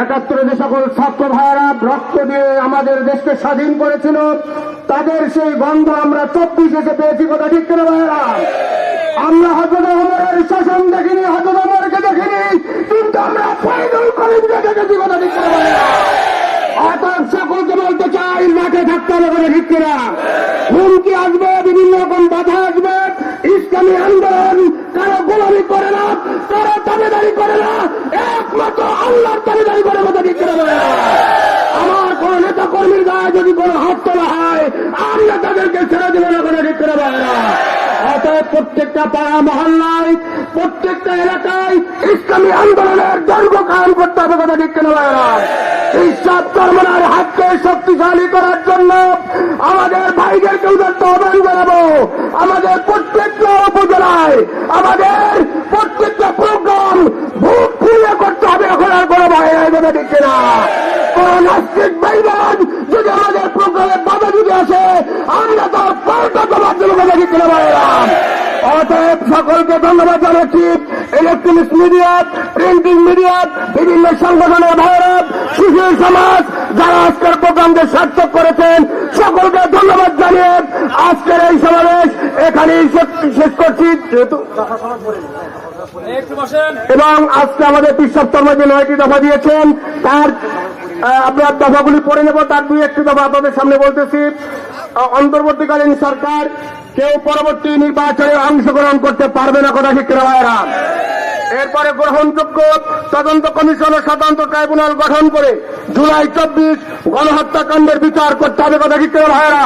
একাত্তরে যে সকল ছাত্র ভাইয়েরা রক্ত দিয়ে আমাদের দেশকে স্বাধীন করেছিল, তাদের সেই গন্ধ আমরা চব্বিশ এসে পেয়েছি কথা ঠিক কিনা ভাইয়েরা? আমরা হজরত অমরের শাসন দেখিনি হজরত অমরকে দেখিনি, কিন্তু আমরা ফাইনাল করিমকে দেখেছি কথা ঠিক কিনা ভাইয়েরা? অতএব সকলকে বলতে চাই, মাঠে থাকতে হবে করে ঠিক কিনা? হুমকি আসবে কারও দাবিদারি করে না, একমাত্র আল্লাহর দাবিদারি করে কথা ঠিক বলে আমার কোন নেতা কর্মীর গায়ে যদি কোনো হাত তোলা হয় আমরা তাদেরকে ছেড়ে দেবো না করে ঠিক করে অতএব প্রত্যেকটা পাড়া মহল্লায়, প্রত্যেকটা এলাকায় ইসলামী আন্দোলনের দৈর্ঘ্য কায়ম করতে হবে কথা ঠিক কিনা ইসলাম ধর্মের হাতকে শক্তিশালী করার জন্য আমাদের ভাইদেরকে উদার্ত আহ্বান জানাব আমাদের প্রত্যেকটা উপজেলায়, আমাদের প্রত্যেকটা প্রোগ্রাম ভোট খুলে করতে হবে এখন আর কোনো দেখছে না। কোন নাস্তিক যদি আমাদের বাধা আসে, আমরা পাল্টা দেবো অতএব সকলকে ধন্যবাদ জানাচ্ছি। ইলেকট্রনিক্স মিডিয়া প্রিন্টিং মিডিয়া বিভিন্ন সংগঠনের ভাইরাম সুশীল সমাজ, যারা আজকের প্রোগ্রামকে সার্থক করেছেন। সকলকে ধন্যবাদ জানিয়ে আজকের এই সমাবেশ এখানেই শেষ- করছি। এবং আজকে আমাদের বিশ্ব শর্মা যে নয়টি দফা দিয়েছেন। তার আপনার দফাগুলি পড়ে নেব, তার দুই একটি দফা আপনাদের সামনে বলতেছি। অন্তর্বর্তীকালীন সরকার কেউ পরবর্তী নির্বাচনে অংশগ্রহণ করতে পারবে না কথা ঠিক ভাইয়েরা? এরপরে গ্রহণযোগ্য তদন্ত কমিশন ও স্বতন্ত্র ট্রাইব্যুনাল গঠন করে জুলাই চব্বিশ গণহত্যাকাণ্ডের বিচার করতে হবে কথা কি কেউ ভাইয়েরা?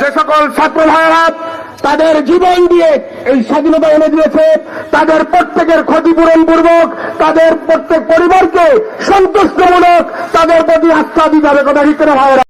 যে সকল ছাত্র ভাইয়েরা, তাদের জীবন দিয়ে এই স্বাধীনতা এনে দিয়েছে, তাদের প্রত্যেকের ক্ষতিপূরণ পূর্বক, তাদের প্রত্যেক পরিবারকে সন্তুষ্টমূলক তাদের প্রতি আস্থা দিতে হবে কথা ঠিক করে ভাইয়েরা?